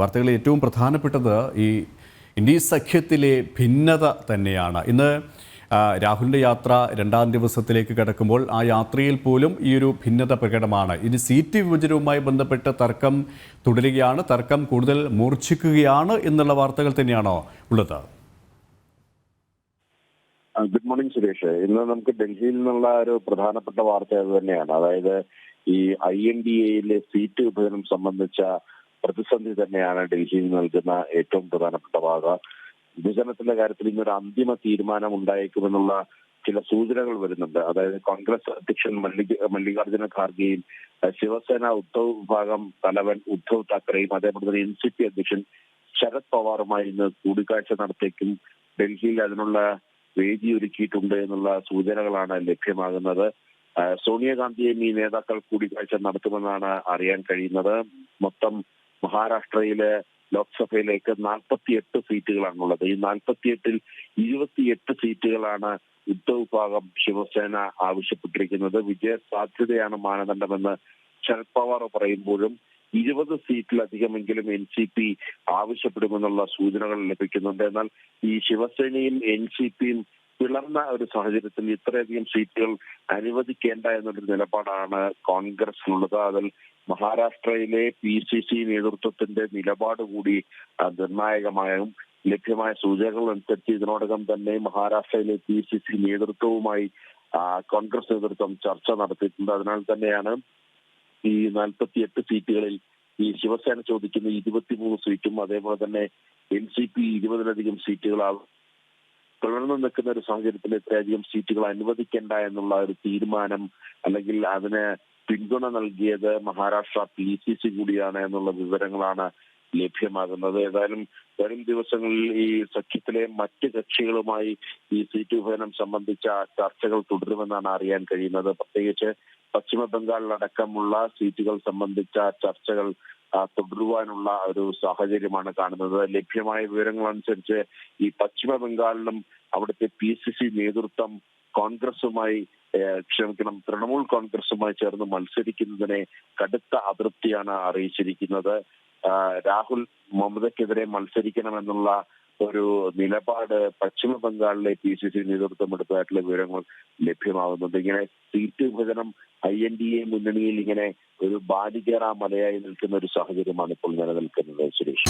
വാർത്തകളിൽ ഏറ്റവും പ്രധാനപ്പെട്ടത് ഈ ഇന്ത്യ സഖ്യത്തിലെ ഭിന്നത തന്നെയാണ്. ഇന്ന് രാഹുലിന്റെ യാത്ര രണ്ടാം ദിവസത്തിലേക്ക് കിടക്കുമ്പോൾ ആ യാത്രയിൽ പോലും ഈ ഒരു ഭിന്നത പ്രകടമാണ്. ഇനി സീറ്റ് വിഭജനവുമായി ബന്ധപ്പെട്ട് തർക്കം തുടരുകയാണ് തർക്കം കൂടുതൽ മൂർച്ഛിക്കുകയാണ് എന്നുള്ള വാർത്തകൾ തന്നെയാണോ ഉള്ളത്? Good morning Suresh. ഇന്ന് നമുക്ക് ഡൽഹിയിൽ നിന്നുള്ള ഒരു പ്രധാനപ്പെട്ട വാർത്ത അത് തന്നെയാണ്. അതായത് ഈ ഐ എൻ ഡി എയിലെ സീറ്റ് വിഭജനം സംബന്ധിച്ച പ്രതിസന്ധി തന്നെയാണ് ഡൽഹിയിൽ നൽകുന്ന ഏറ്റവും പ്രധാനപ്പെട്ട വാർത്ത. വിഭജനത്തിന്റെ കാര്യത്തിൽ ഇന്നൊരു അന്തിമ തീരുമാനം ഉണ്ടായേക്കുമെന്നുള്ള ചില സൂചനകൾ വരുന്നുണ്ട്. അതായത് കോൺഗ്രസ് അധ്യക്ഷൻ മല്ലിക മല്ലികാർജുന ഖാർഗെയും ശിവസേന ഉദ്ധവ് വിഭാഗം തലവൻ ഉദ്ധവ് താക്കറെയും അതേപോലെ തന്നെ എൻ സി പി അധ്യക്ഷൻ ശരത് പവാറുമായി ഇന്ന് കൂടിക്കാഴ്ച നടത്തേക്കും ഡൽഹിയിൽ അതിനുള്ള വേദി ഒരുക്കിയിട്ടുണ്ട് എന്നുള്ള സൂചനകളാണ് ലഭ്യമാകുന്നത്. സോണിയാഗാന്ധിയും ഈ നേതാക്കൾ കൂടിക്കാഴ്ച നടത്തുമെന്നാണ് അറിയാൻ കഴിയുന്നത്. മൊത്തം മഹാരാഷ്ട്രയിലെ ലോക്സഭയിലേക്ക് സീറ്റുകളാണ് ഉള്ളത് ഈ നാൽപ്പത്തിയെട്ടിൽ ഇരുപത്തിയെട്ട് സീറ്റുകളാണ് ഉദ്ധവ് വിഭാഗം ശിവസേന ആവശ്യപ്പെട്ടിരിക്കുന്നത്. വിജയ സാധ്യതയാണ് മാനദണ്ഡമെന്ന് ശരത് പവാർ പറയുമ്പോഴും ഇരുപത് സീറ്റിലധികമെങ്കിലും എൻ സി പി ആവശ്യപ്പെടുമെന്നുള്ള സൂചനകൾ ലഭിക്കുന്നുണ്ട്. എന്നാൽ ഈ ശിവസേനയും എൻ സി പിയും പിളർന്ന ഒരു സാഹചര്യത്തിൽ ഇത്രയധികം സീറ്റുകൾ അനുവദിക്കേണ്ട എന്നൊരു നിലപാടാണ് കോൺഗ്രസിനുള്ളത്. അതിൽ മഹാരാഷ്ട്രയിലെ പി സി സി നേതൃത്വത്തിന്റെ നിലപാട് കൂടി നിർണായകമായും ലഭ്യമായ സൂചനകൾ അനുസരിച്ച് ഇതിനോടകം തന്നെ മഹാരാഷ്ട്രയിലെ പി സി സി നേതൃത്വവുമായി കോൺഗ്രസ് നേതൃത്വം ചർച്ച നടത്തിയിട്ടുണ്ട്. അതിനാൽ തന്നെയാണ് ഈ നാൽപ്പത്തി എട്ട് സീറ്റുകളിൽ ഈ ശിവസേന ചോദിക്കുന്ന ഇരുപത്തിമൂന്ന് സീറ്റും അതേപോലെ തന്നെ എൻ സി പി ഇരുപതിലധികം സീറ്റുകൾ ആവും തുടർന്ന് നിൽക്കുന്ന ഒരു സാഹചര്യത്തിൽ ഇത്രയധികം സീറ്റുകൾ അനുവദിക്കേണ്ട എന്നുള്ള ഒരു തീരുമാനം അല്ലെങ്കിൽ അതിന് പിന്തുണ നൽകിയത് മഹാരാഷ്ട്ര പി സി സി കൂടിയാണ് എന്നുള്ള വിവരങ്ങളാണ് ലഭ്യമാകുന്നത്. ഏതായാലും വരും ദിവസങ്ങളിൽ ഈ സഖ്യത്തിലെ മറ്റ് കക്ഷികളുമായി ഈ സീറ്റ് വിഭജനം സംബന്ധിച്ച ചർച്ചകൾ തുടരുമെന്നാണ് അറിയാൻ കഴിയുന്നത്. പ്രത്യേകിച്ച് പശ്ചിമ ബംഗാളിലടക്കമുള്ള സീറ്റുകൾ സംബന്ധിച്ച ചർച്ചകൾ തുടരുവാനുള്ള ഒരു സാഹചര്യമാണ് കാണുന്നത്. ലഭ്യമായ വിവരങ്ങൾ അനുസരിച്ച് ഈ പശ്ചിമ ബംഗാളിലും അവിടുത്തെ പി സി സി നേതൃത്വം കോൺഗ്രസുമായി ക്ഷമിക്കണം തൃണമൂൽ കോൺഗ്രസുമായി ചേർന്ന് മത്സരിക്കുന്നതിനെ കടുത്ത അതൃപ്തിയാണ് അറിയിച്ചിരിക്കുന്നത്. രാഹുൽ മമതയ്ക്കെതിരെ മത്സരിക്കണമെന്നുള്ള ഒരു നിലപാട് പശ്ചിമ ബംഗാളിലെ പി സി സി നേതൃത്വം എടുത്തതായിട്ടുള്ള വിവരങ്ങൾ ലഭ്യമാകുന്നുണ്ട് ഇങ്ങനെ സീറ്റ് വിഭജനം ഐ എൻ ഡി എ മുന്നണിയിൽ ഇങ്ങനെ ഒരു ബാലികേറ മലയായി നിൽക്കുന്ന ഒരു സാഹചര്യമാണ് ഇപ്പോൾ നിലനിൽക്കുന്നത് സുരേഷ്.